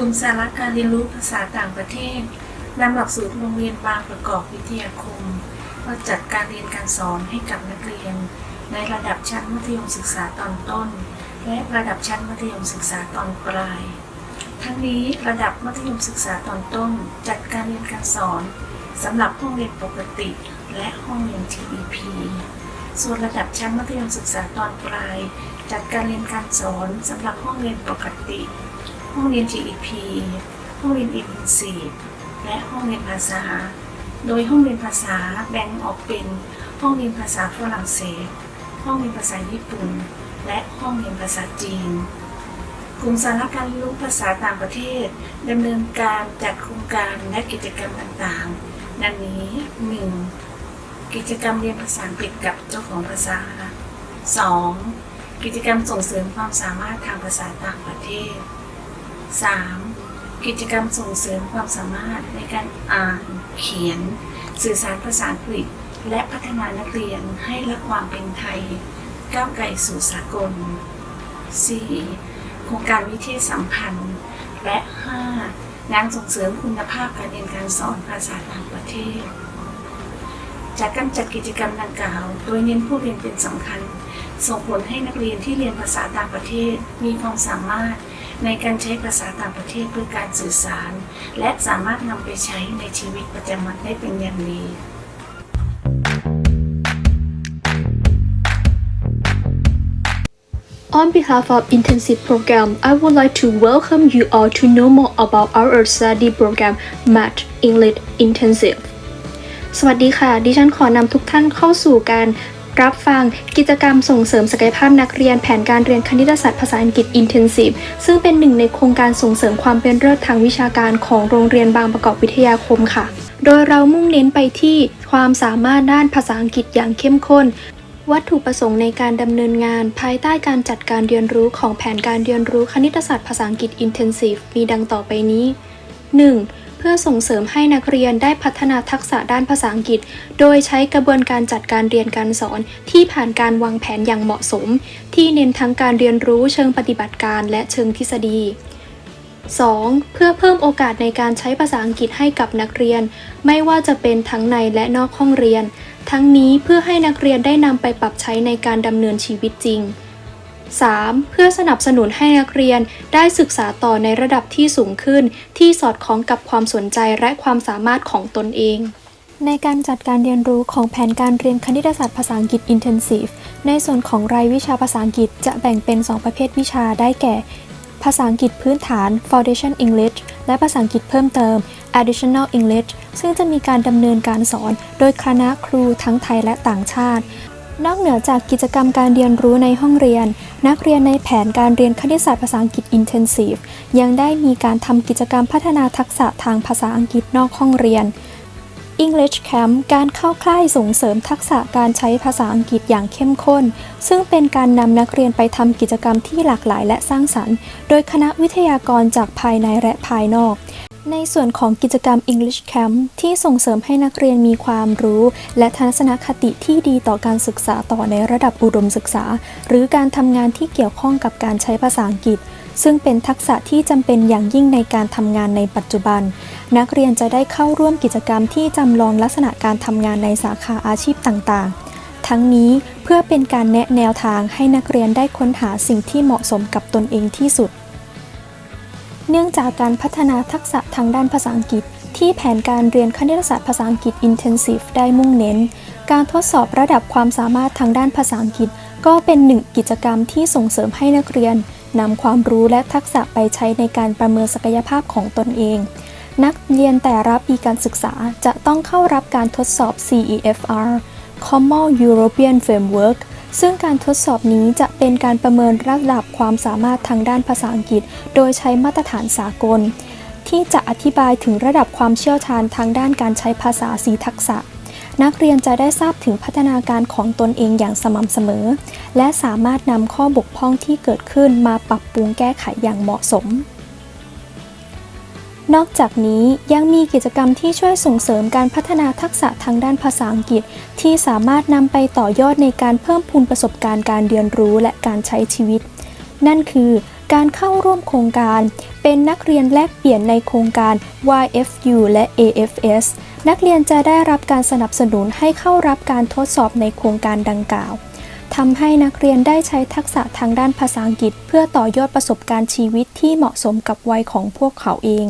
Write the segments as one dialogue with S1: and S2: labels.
S1: ลุ่มสาระการเรียนรู้ภาษาต่างประเทศนำหลักสูตรโรงเรียนบางประกอบวิทยาคมมาจัดการเรียนการสอนให้กับนักเรียน ในระดับชั้นมัธยมศึกษาตอนต้น และระดับชั้นมัธยมศึกษาตอนปลาย ทั้งนี้ระดับมัธยมศึกษาตอนต้น จัดการเรียนการสอนสำหรับห้องเรียนปกติ และห้องเรียน TEP ส่วนระดับชั้นมัธยมศึกษาตอนปลาย จัดการเรียนการสอนสำหรับห้องเรียนปกติ ห้องเรียน GEP ห้องเรียน Intensive และห้องเรียนภาษา โดยห้องเรียนภาษาแบ่งออกเป็นห้องเรียนภาษาฝรั่งเศส ห้องเรียนภาษาญี่ปุ่น และห้องเรียนภาษาจีนกลุ่มสาระการเรียนรู้ภาษาต่างประเทศดำเนินการจัดโครงการและกิจกรรมต่างๆ ดังนี้ 1. กิจกรรมเรียนภาษาอังกฤษกับเจ้าของภาษา 2. กิจกรรมส่งเสริมความสามารถทางภาษาต่างประเทศ 3. กิจกรรมส่งเสริมความสามารถในการอ่าน เขียน สื่อสารภาษาอังกฤษ และพัฒนานักเรียนให้รักความเป็นไทย ก้าวไกลสู่สากล 4. โครงการวิเทศสัมพันธ์ และ 5. งานส่งเสริมคุณภาพการเรียนการสอนภาษาต่างประเทศ จากการจัดกิจกรรมดังกล่าว โดยเน้นผู้เรียนเป็นสำคัญ ส่งผลให้นักเรียนที่เรียนภาษาต่างประเทศมีความสามารถ ในการใช้ภาษาต่างประเทศเพื่อการสื่อสาร และสามารถนำไปใช้ในชีวิตประจำวันได้เป็นอย่างดี
S2: On behalf of Intensive Program, I would like to welcome you all to know more about our study program Math English Intensive สวัสดีค่ะ ดิฉันขอนำทุกท่านเข้าสู่การ รับฟังกิจกรรมส่งเสริมศักยภาพนักเรียนแผนการเรียนคณิตศาสตร์ภาษาอังกฤษ Intensive ซึ่งเป็นหนึ่งในโครงการส่งเสริมความเป็นเลิศทางวิชาการของโรงเรียนบางประกอบวิทยาคมค่ะ โดยเรามุ่งเน้นไปที่ความสามารถด้านภาษาอังกฤษอย่างเข้มข้น วัตถุประสงค์ในการดำเนินงาน ภายใต้การจัดการเรียนรู้ของแผนการเรียนรู้คณิตศาสตร์ภาษาอังกฤษ Intensive มีดังต่อไปนี้ 1. เพื่อส่งเสริมให้นักเรียนได้พัฒนาทักษะด้านภาษาอังกฤษ โดยใช้กระบวนการจัดการเรียนการสอนที่ผ่านการวางแผนอย่างเหมาะสม ที่เน้นทั้งการเรียนรู้เชิงปฏิบัติการและเชิงทฤษฎี 2. เพื่อเพิ่มโอกาสในการใช้ภาษาอังกฤษให้กับนักเรียน ไม่ว่าจะเป็นทั้งในและนอกห้องเรียน ทั้งนี้เพื่อให้นักเรียนได้นำไปปรับใช้ในการดำเนินชีวิตจริง 3. เพื่อสนับสนุนให้นักเรียนได้ศึกษาต่อในระดับที่สูงขึ้น ที่สอดคล้องกับความสนใจและความสามารถของตนเอง ในการจัดการเรียนรู้ของแผนการเรียนคณิตศาสตร์ภาษาอังกฤษ Intensive ในส่วนของรายวิชาภาษาอังกฤษจะแบ่งเป็น 2 ประเภทวิชาได้แก่ ภาษาอังกฤษพื้นฐาน Foundation English และภาษาอังกฤษเพิ่มเติม Additional English ซึ่งจะมีการดำเนินการสอน โดยคณะครูทั้งไทยและต่างชาติ นอกเหนือจากกิจกรรมการเรียนรู้ในห้องเรียน นักเรียนในแผนการเรียนคณิตศาสตร์ภาษาอังกฤษ Intensive ยังได้มีการทำกิจกรรมพัฒนาทักษะทางภาษาอังกฤษนอกห้องเรียน English Camp การเข้าค่ายส่งเสริมทักษะการใช้ภาษาอังกฤษอย่างเข้มข้น ซึ่งเป็นการนำนักเรียนไปทำกิจกรรมที่หลากหลายและสร้างสรรค์ โดยคณะวิทยากรจากภายในและภายนอก ในส่วนของกิจกรรม English Camp ที่ส่งเสริมให้นักเรียนมีความรู้ และทัศนคติที่ดีต่อการศึกษาต่อในระดับอุดมศึกษา หรือการทำงานที่เกี่ยวข้องกับการใช้ภาษาอังกฤษ ซึ่งเป็นทักษะที่จำเป็นอย่างยิ่งในการทำงานในปัจจุบัน นักเรียนจะได้เข้าร่วมกิจกรรมที่จำลองลักษณะการทำงานในสาขาอาชีพต่างๆทั้งนี้เพื่อเป็นการแนะแนวทางให้นักเรียนได้ค้นหาสิ่งที่เหมาะสมกับตนเองที่สุด เนื่องจากการพัฒนาทักษะทางด้านภาษาอังกฤษ ที่แผนการเรียนคณิตศาสตร์ภาษาอังกฤษ Intensive ได้มุ่งเน้น การทดสอบระดับความสามารถทางด้านภาษาอังกฤษ ก็เป็นหนึ่งกิจกรรมที่ส่งเสริมให้นักเรียนนำความรู้และทักษะไปใช้ในการประเมินศักยภาพของตนเอง นักเรียนแต่ละปีการศึกษาจะต้องเข้ารับการทดสอบ CEFR Common European Framework ซึ่งการทดสอบนี้จะเป็นการประเมินระดับความสามารถทางด้านภาษาอังกฤษ โดยใช้มาตรฐานสากล ที่จะอธิบายถึงระดับความเชี่ยวชาญทางด้านการใช้ภาษาสีทักษะ นักเรียนจะได้ทราบถึงพัฒนาการของตนเองอย่างสม่ำเสมอ และสามารถนำข้อบกพร่องที่เกิดขึ้นมาปรับปรุงแก้ไขอย่างเหมาะสม นอกจากนี้ยังมีกิจกรรมที่ช่วยส่งเสริมการพัฒนาทักษะทางด้านภาษาอังกฤษ ที่สามารถนำไปต่อยอดในการเพิ่มพูนประสบการณ์การเรียนรู้และการใช้ชีวิต นั่นคือการเข้าร่วมโครงการ เป็นนักเรียนแลกเปลี่ยนในโครงการ YFU และ AFS นักเรียนจะได้รับการสนับสนุนให้เข้ารับการทดสอบในโครงการดังกล่าวทำให้นักเรียนได้ใช้ทักษะทางด้านภาษาอังกฤษ เพื่อต่อยอดประสบการณ์ชีวิตที่เหมาะสมกับวัยของพวกเขาเอง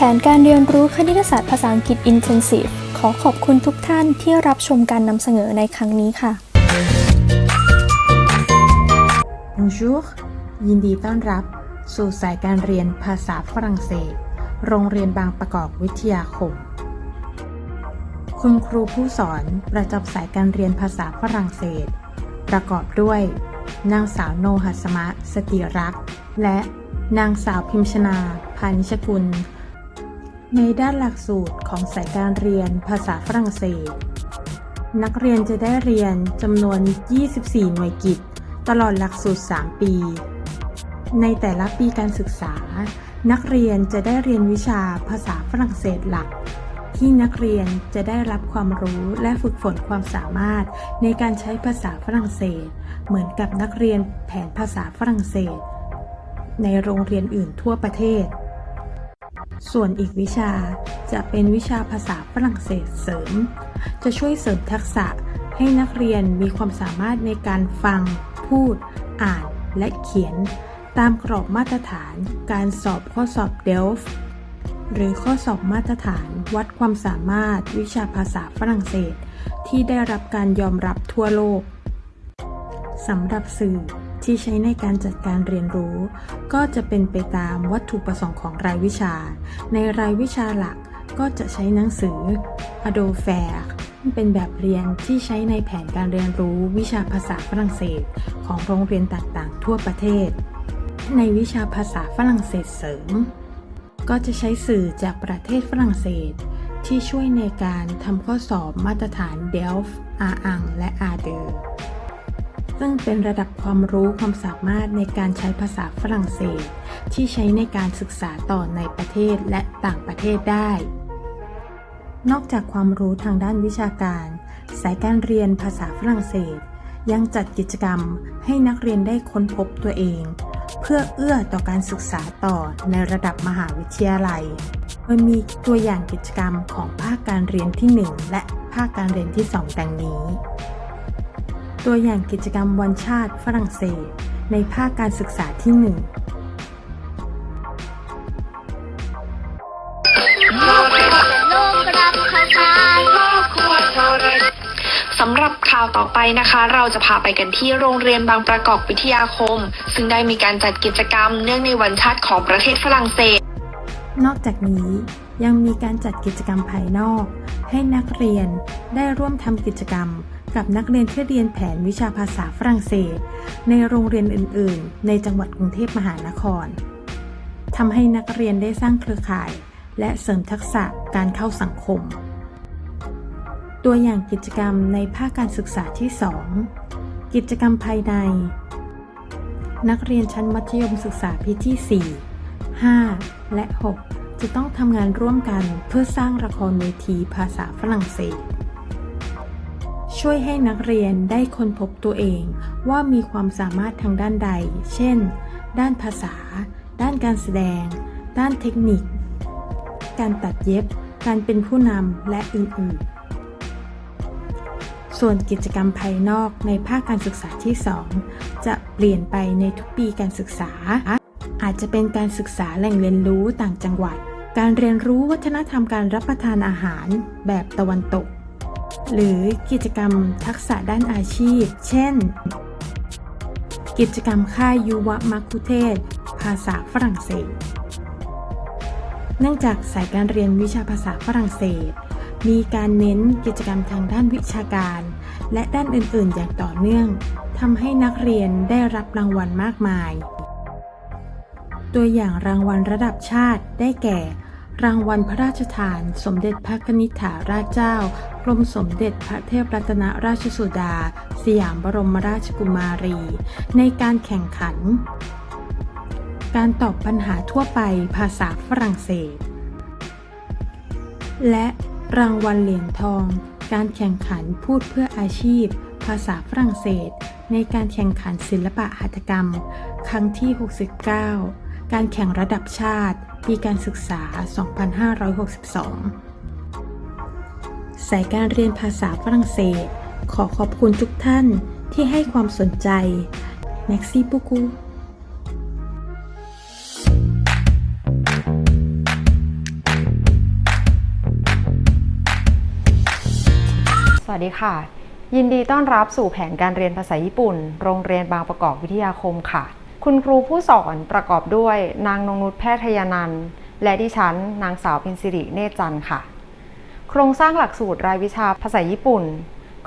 S2: แผนการเรียนรู้คณิตศาสตร์ภาษาอังกฤษ Intensive ขอขอบคุณทุกท่านที่รับชมการนำเสนอในครั้งนี้ค่ะ
S3: Bonjour ยินดีต้อนรับ สู่สายการเรียนภาษาฝรั่งเศส โรงเรียนบางประกอบวิทยาคม คุณครูผู้สอนประจำสายการเรียนภาษาฝรั่งเศส ประกอบด้วย นางสาวโนหัสมะสติรักษ์และนางสาวพิมชนา พานิชกุล ในด้านหลักสูตรของสายการเรียนภาษาฝรั่งเศส นักเรียนจะได้เรียนจำนวน 24 หน่วยกิจ ตลอดหลักสูตร 3 ปี ในแต่ละปีการศึกษา นักเรียนจะได้เรียนวิชาภาษาฝรั่งเศสหลัก ที่นักเรียนจะได้รับความรู้และฝึกฝนความสามารถในการใช้ภาษาฝรั่งเศส เหมือนกับนักเรียนแผนภาษาฝรั่งเศส ในโรงเรียนอื่นทั่วประเทศ ส่วนอีกวิชาจะเป็นวิชาภาษาฝรั่งเศสเสริม จะช่วยเสริมทักษะให้นักเรียนมีความสามารถในการฟัง พูด อ่านและเขียน ตามกรอบมาตรฐานการสอบข้อสอบเดลฟ์หรือข้อสอบมาตรฐานวัดความสามารถวิชาภาษาฝรั่งเศส ที่ได้รับการยอมรับทั่วโลกสำหรับสื่อ ที่ใช้ในการจัดการเรียนรู้ ก็จะเป็นไปตามวัตถุประสงค์ของรายวิชา ในรายวิชาหลักก็จะใช้หนังสือ Ado Fair เป็นแบบเรียนที่ใช้ในแผนการเรียนรู้วิชาภาษาฝรั่งเศส ของโรงเรียนต่างๆ ทั่วประเทศ ในวิชาภาษาฝรั่งเศสเสริม ก็จะใช้สื่อจากประเทศฝรั่งเศส ที่ช่วยในการทำข้อสอบมาตรฐาน DELF อาอัง และอาเดอ ซึ่งเป็นระดับความรู้ความสามารถในการใช้ภาษาฝรั่งเศส ที่ใช้ในการศึกษาต่อในประเทศและต่างประเทศได้ นอกจากความรู้ทางด้านวิชาการ สายการเรียนภาษาฝรั่งเศส ยังจัดกิจกรรมให้นักเรียนได้ค้นพบตัวเอง เพื่อเอื้อต่อการศึกษาต่อในระดับมหาวิทยาลัยโดยมีตัวอย่างกิจกรรมของภาคการเรียนที่ 1 และภาคการเรียนที่ 2 ดังนี้ ตัวอย่างกิจกรรมวันชาติฝรั่งเศส ในภาคการศึกษาที่ 1
S4: สำหรับข่าวต่อไปนะคะ เราจะพาไปกันที่โรงเรียนบางประกอบวิทยาคม ซึ่งได้มีการจัดกิจกรรมเนื่องในวันชาติของประเทศฝรั่งเศส
S3: นอกจากนี้ยังมีการจัดกิจกรรมภายนอก ให้นักเรียนได้ร่วมทำกิจกรรม กับนักเรียนที่เรียนแผนวิชาภาษาฝรั่งเศส ในโรงเรียนอื่น ๆ ในจังหวัดกรุงเทพมหานครทำให้นักเรียนได้สร้างเครือข่าย และเสริมทักษะการเข้าสังคม ตัวอย่างกิจกรรมในภาคการศึกษาที่ 2 กิจกรรมภายใน นักเรียนชั้นมัธยมศึกษาปีที่ 4 5 และ 6 จะต้องทำงานร่วมกันเพื่อสร้างละครเวทีภาษาฝรั่งเศส ช่วยให้นักเรียนได้ค้นพบตัวเองว่ามีความสามารถทางด้านใด เช่น ด้านภาษา ด้านการแสดง ด้านเทคนิค การตัดเย็บ การเป็นผู้นำ และอื่น ๆ ส่วนกิจกรรมภายนอกในภาคการศึกษาที่ 2 จะเปลี่ยนไปในทุกปีการศึกษา อาจจะเป็นการศึกษาแหล่งเรียนรู้ต่างจังหวัด การเรียนรู้วัฒนธรรมการรับประทานอาหารแบบตะวันตก หรือกิจกรรมทักษะด้านอาชีพ เช่น กิจกรรมค่ายยุวมัคคุเทศ ภาษาฝรั่งเศส เนื่องจากสายการเรียนวิชาภาษาฝรั่งเศส มีการเน้นกิจกรรมทางด้านวิชาการ และด้านอื่น ๆ อย่างต่อเนื่องทำให้นักเรียนได้รับรางวัลมากมาย ตัวอย่างรางวัลระดับชาติได้แก่รางวัลพระราชทาน สมเด็จพระนิธิถาราชเจ้า รมสมเด็จพระเทพรัตนราชสุดา สยามบรมราชกุมารี ในการแข่งขัน การตอบปัญหาทั่วไปภาษาฝรั่งเศส และรางวัลเหรียญทอง การแข่งขันพูดเพื่ออาชีพ ภาษาฝรั่งเศส ในการแข่งขันศิลปะหัตถกรรม ครั้งที่ 69 การแข่งระดับชาติ ปีการศึกษา 2562 สายการเรียนภาษาฝรั่งเศส ขอขอบคุณทุกท่านที่ให้ความสนใจ Merci beaucoup
S5: สวัสดีค่ะ ยินดีต้อนรับสู่แผนการเรียนภาษาญี่ปุ่น โรงเรียนบางประกอบวิทยาคมค่ะ คุณครูผู้สอนประกอบด้วยนางนงนุชแพทยานันและดิฉัน นางสาวพินสิริเนจันทร์ค่ะ โครงสร้างหลักสูตรรายวิชาภาษาญี่ปุ่น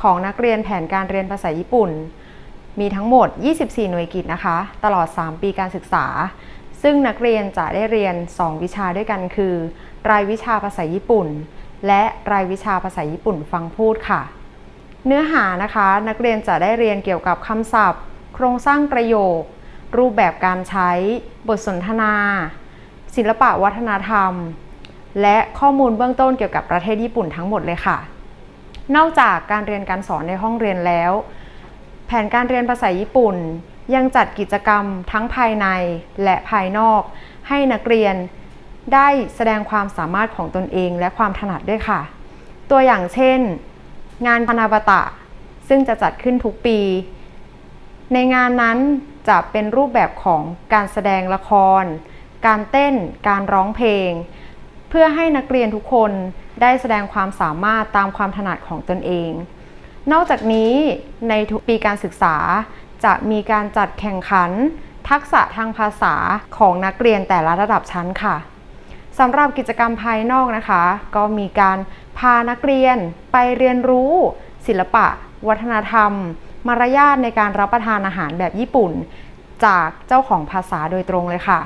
S5: ของนักเรียนแผนการเรียนภาษาญี่ปุ่น มีทั้งหมด 24 หน่วยกิจนะคะ ตลอด 3 ปีการศึกษา ซึ่งนักเรียนจะได้เรียน 2 วิชาด้วยกันคือ รายวิชาภาษาญี่ปุ่น และรายวิชาภาษาญี่ปุ่นฟังพูดค่ะ เนื้อหานะคะนักเรียนจะได้เรียนเกี่ยวกับคำศัพท์ โครงสร้างประโยค รูปแบบการใช้ บทสนทนา ศิลปะวัฒนธรรม และข้อมูลเบื้องต้นเกี่ยวกับประเทศญี่ปุ่นทั้งหมดเลยค่ะ นอกจากการเรียนการสอนในห้องเรียนแล้ว แผนการเรียนภาษาญี่ปุ่น ยังจัดกิจกรรมทั้งภายในและภายนอก ให้นักเรียนได้แสดงความสามารถของตนเองและความถนัดด้วยค่ะ ตัวอย่างเช่น งานพนาบตะ ซึ่งจะจัดขึ้นทุกปี ในงานนั้นจะเป็นรูปแบบของการแสดงละคร การเต้น การร้องเพลง เพื่อให้นักเรียนทุกคนได้แสดงความสามารถตามความถนัดของตนเอง นอกจากนี้ในทุกปีการศึกษา จะมีการจัดแข่งขัน ทักษะทางภาษาของนักเรียนแต่ละระดับชั้นค่ะสำหรับกิจกรรมภายนอกนะคะ ก็มีการพานักเรียนไปเรียนรู้ ศิลปะ วัฒนธรรม มารยาทในการรับประทานอาหารแบบญี่ปุ่น จากเจ้าของภาษาโดยตรงเลยค่ะ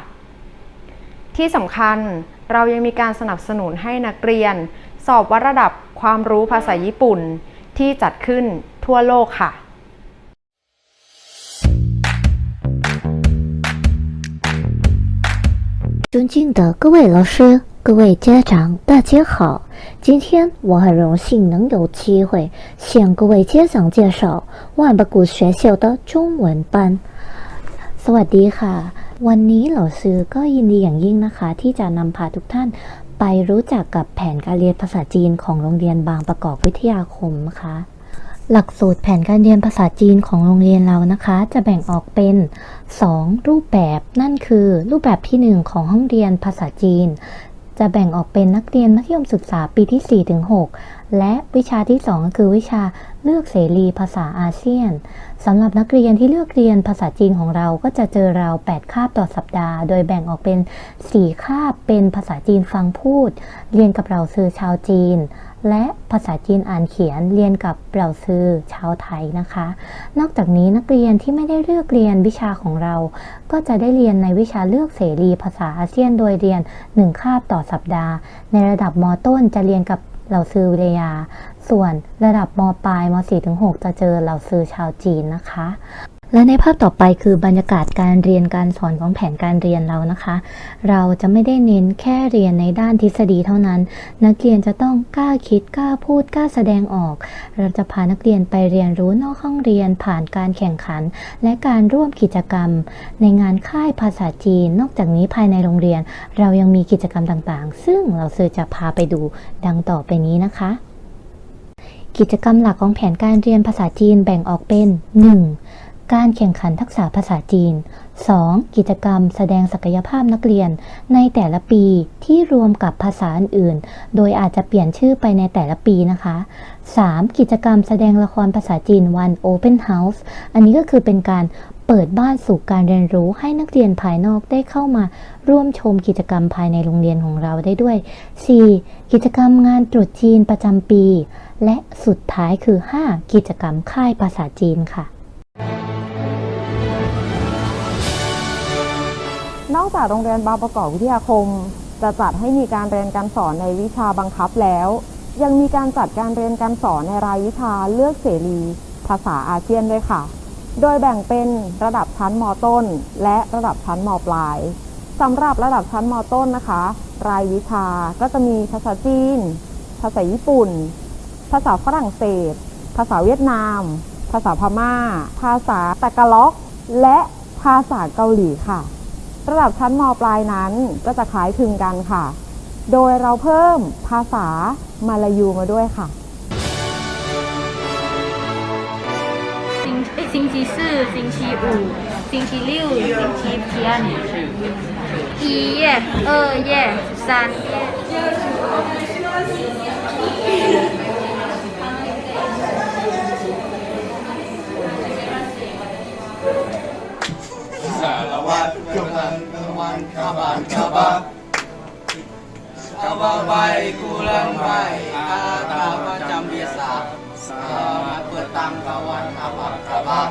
S5: ที่สำคัญ เรายังมีการสนับสนุนให้นักเรียน สอบวัดระดับความรู้ภาษาญี่ปุ่น ที่จัดขึ้นทั่วโลกค่ะ
S6: 尊敬的各位老师、各位家长，大家好！今天我很荣幸能有机会向各位家长介绍万巴古学校的中文班。สวัสดีค่ะ วันนี้เหล่าซื้อก็ยินดีอย่างยิ่งนะคะ ที่จะนำพาทุกท่านไปรู้จักกับแผนการเรียนภาษาจีนของโรงเรียนบางประกอบวิทยาคมนะคะ หลักสูตรแผนการเรียนภาษาจีนของโรงเรียนเรานะคะ จะแบ่งออกเป็น 2 รูปแบบนั่นคือ รูปแบบที่ 1 ของห้องเรียนภาษาจีน จะแบ่งออกเป็นนักเรียนมัธยมศึกษาปีที่ 4-6 และวิชาที่ 2 คือวิชาเลือกเสรีภาษาอาเซียนสำหรับนักเรียนที่เลือกเรียนภาษาจีนของเราก็จะเจอราว 8 คาบต่อสัปดาห์ โดยแบ่งออกเป็น 4 คาบเป็นภาษาจีนฟังพูด เรียนกับเราซือชาวจีน และภาษาจีนอ่านเขียนเรียนกับเราซือชาวไทยนะคะ นอกจากนี้นักเรียนที่ไม่ได้เลือกเรียนวิชาของเรา ก็จะได้เรียนในวิชาเลือกเสรีภาษาอาเซียนโดยเรียน 1 คาบต่อสัปดาห์ ในระดับมต้นจะเรียนกับเหล่าซือวิทยา ส่วนระดับมปลายม 4-6 จะเจอเหล่าซือชาวจีนนะคะ และในภาพต่อไปคือบรรยากาศการเรียนการสอนของแผนการเรียนเรานะคะ เราจะไม่ได้เน้นแค่เรียนในด้านทฤษฎีเท่านั้น นักเรียนจะต้องกล้าคิดกล้าพูดกล้าแสดงออก เราจะพานักเรียนไปเรียนรู้นอกห้องเรียนผ่านการแข่งขัน และการร่วมกิจกรรม ในงานค่ายภาษาจีน นอกจากนี้ภายในโรงเรียน เรายังมีกิจกรรมต่างๆ ซึ่งเราซื้อจะพาไปดูดังต่อไปนี้นะคะกิจกรรมหลักของแผนการเรียนภาษาจีนแบ่งออกเป็น 1. การแข่งขันทักษะภาษาจีน 2. กิจกรรมแสดงศักยภาพนักเรียนในแต่ละปีที่รวมกับภาษาอื่นๆ โดยอาจจะเปลี่ยนชื่อไปในแต่ละปีนะคะ 3. กิจกรรมแสดงละครภาษาจีนวัน Open House อันนี้ก็คือเป็นการเปิดบ้านสู่การเรียนรู้ให้นักเรียนภายนอกได้เข้ามาร่วมชมกิจกรรมภายในโรงเรียนของเราได้ด้วย 4. กิจกรรมงานตรุษจีนประจำปี และสุดท้ายคือ 5. กิจกรรมค่ายภาษาจีนค่ะ
S5: จากโรงเรียนบางประกอบวิทยาคม จะจัดให้มีการเรียนการสอนในวิชาบังคับแล้ว ยังมีการจัดการเรียนการสอนในรายวิชาเลือกเสรี ภาษาอาเซียนด้วยค่ะ โดยแบ่งเป็นระดับชั้นมต้น และระดับชั้นมปลายสำหรับระดับชั้นมต้นนะคะ รายวิชาก็จะมีภาษาจีน ภาษาญี่ปุ่น ภาษาฝรั่งเศส ภาษาเวียดนาม ภา
S7: ษาพม่า ภาษาตะกะล็อก และภาษาเกาหลีค่ะ ระดับชั้นมปลายนั้นก็จะคล้ายคลึงกันค่ะ โดยเราเพิ่มภาษามาลายูมาด้วยค่ะ
S8: 星诶星期四、星期五、星期六、星期天，一月、二月、三 วั
S9: ดกำลังกำลันขบัดขบัดขบา
S7: ใบกุลังใบอาตาประจำเบียสาสามาเปิดตังขวันขบัดขบัด